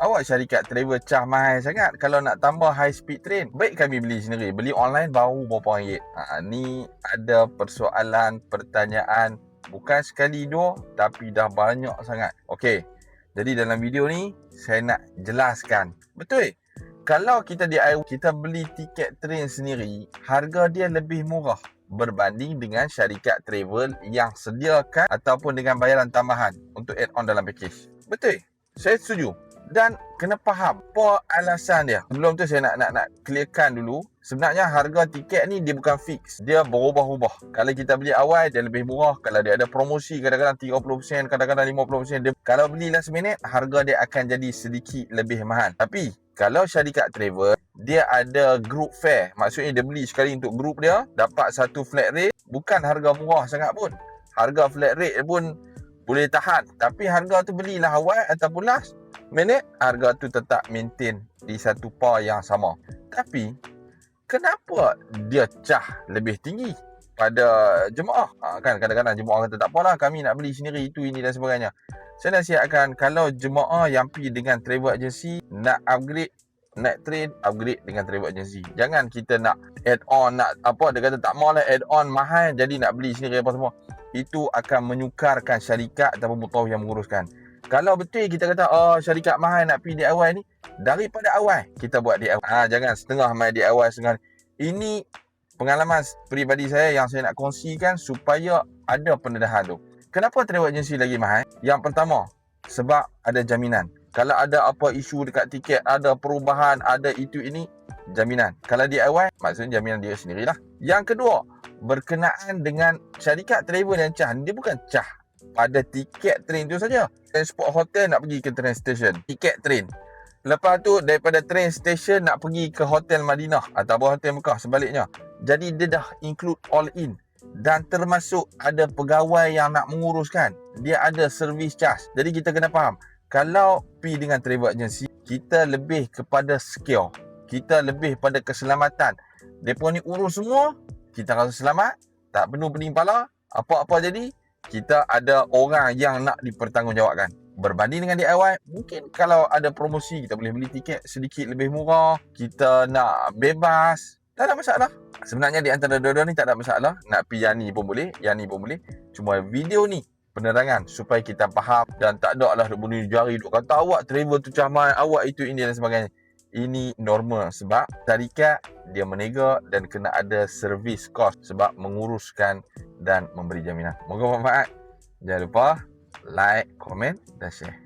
Awak syarikat travel cah mahal sangat kalau nak tambah high speed train. Baik kami beli sendiri. Beli online baru berapa ringgit. Ha, ni ada persoalan, pertanyaan. Bukan sekali dua tapi dah banyak sangat. Okey. Jadi dalam video ni saya nak jelaskan. Betul? Kalau kita DIY, kita beli tiket train sendiri, harga dia lebih murah berbanding dengan syarikat travel yang sediakan ataupun dengan bayaran tambahan untuk add on dalam package. Betul? Saya setuju dan kena faham apa alasan dia. Sebelum tu saya nak nak nak clearkan dulu. Sebenarnya harga tiket ni dia bukan fix. Dia berubah-ubah. Kalau kita beli awal dia lebih murah. Kalau dia ada promosi kadang-kadang 30%, kadang-kadang 50%. Dia, kalau beli last minute harga dia akan jadi sedikit lebih mahal. Tapi kalau syarikat travel dia ada group fare. Maksudnya dia beli sekali untuk group dia dapat satu flat rate bukan harga murah sangat pun. Harga flat rate pun boleh tahan. Tapi harga tu belilah awal ataupun last minute harga tu tetap maintain di satu par yang sama. Tapi kenapa dia cah lebih tinggi pada jemaah? Ha, kan kadang-kadang jemaah kata tak apalah kami nak beli sendiri itu ini dan sebagainya. Saya nasihatkan kalau jemaah yang pergi dengan travel agency nak upgrade naik train upgrade dengan travel agency. Jangan kita nak add on nak apa dia kata tak mau lah add on mahal jadi nak beli sendiri apa semua. Itu akan menyukarkan syarikat ataupun mutawif yang menguruskan. Kalau betul kita kata oh syarikat mahal nak pergi DIY ni daripada awal kita buat DIY. Ha, jangan setengah main DIY setengah. Ini pengalaman peribadi saya yang saya nak kongsikan supaya ada pendedahan tu. Kenapa travel agency lagi mahal? Yang pertama, sebab ada jaminan. Kalau ada apa isu dekat tiket, ada perubahan, ada itu ini, jaminan. Kalau DIY, maksudnya jaminan dia sendirilah. Yang kedua, berkenaan dengan syarikat travel yang cah. Dia bukan cah pada tiket train tu saja. Transport hotel nak pergi ke train station. Tiket train. Lepas tu daripada train station nak pergi ke hotel Madinah atau hotel Mekah sebaliknya. Jadi dia dah include all in. Dan termasuk ada pegawai yang nak menguruskan. Dia ada service charge. Jadi kita kena faham. Kalau pergi dengan travel agency, kita lebih kepada secure. Kita lebih pada keselamatan. Mereka ni urus semua, kita rasa selamat. Tak penuh pening kepala. Apa-apa jadi, kita ada orang yang nak dipertanggungjawabkan. Berbanding dengan DIY, mungkin kalau ada promosi kita boleh beli tiket sedikit lebih murah, kita nak bebas, tak ada masalah. Sebenarnya di antara dua-dua ni tak ada masalah. Nak pergi yang ni pun boleh, yang ni pun boleh. Cuma video ni penerangan supaya kita faham dan tak ada lah duk bunuh jari duk kata awak travel tu caman, awak itu ini dan sebagainya. Ini normal sebab syarikat dia menega dan kena ada service cost sebab menguruskan dan memberi jaminan. Moga bermanfaat. Jangan lupa like, komen dan share.